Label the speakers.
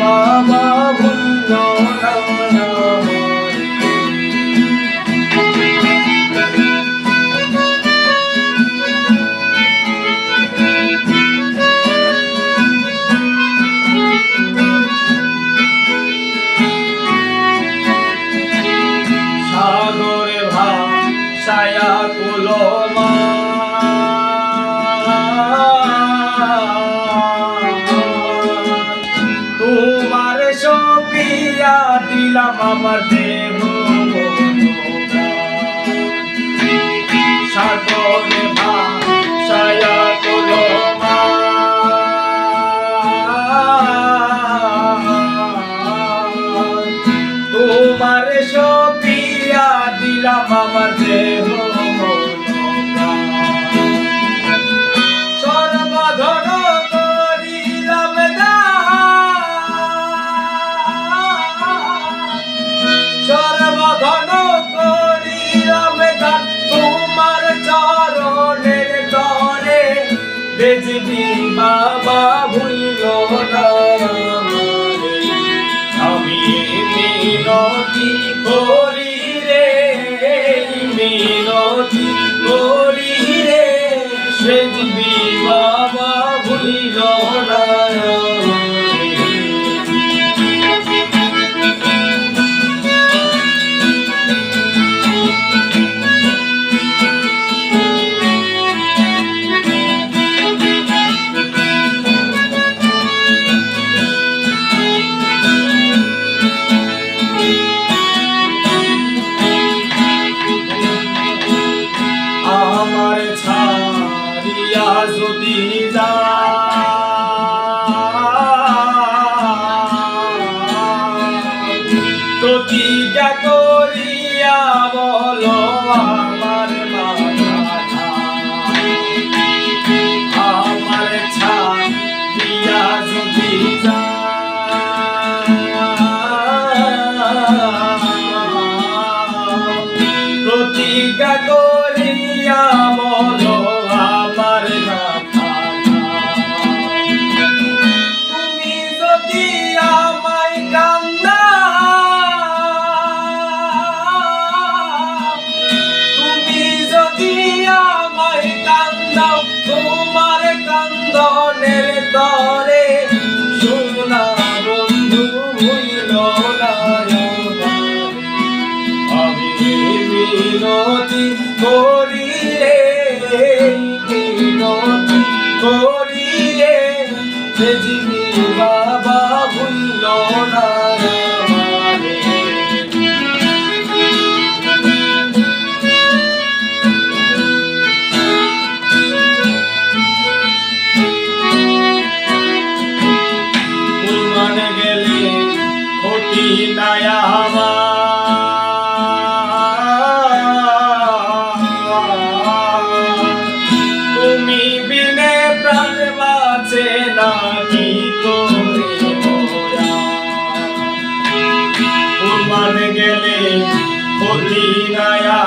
Speaker 1: বাবা ভুল সাগরে ভাষায়া কুলমা দিয়া দিলাম আমার দেহ সাগরে ভাষায়া তোলো তোমার সপিয়া দিলাম আমার দেহ বেজবি বাবা ভুলল প্রতিটা করিয়া বলো আমার আমার ছাড়িয়া যদি প্রতিজ্ঞা করিয়া বলো মনের দর কুরবান গেলে খোলি নায়া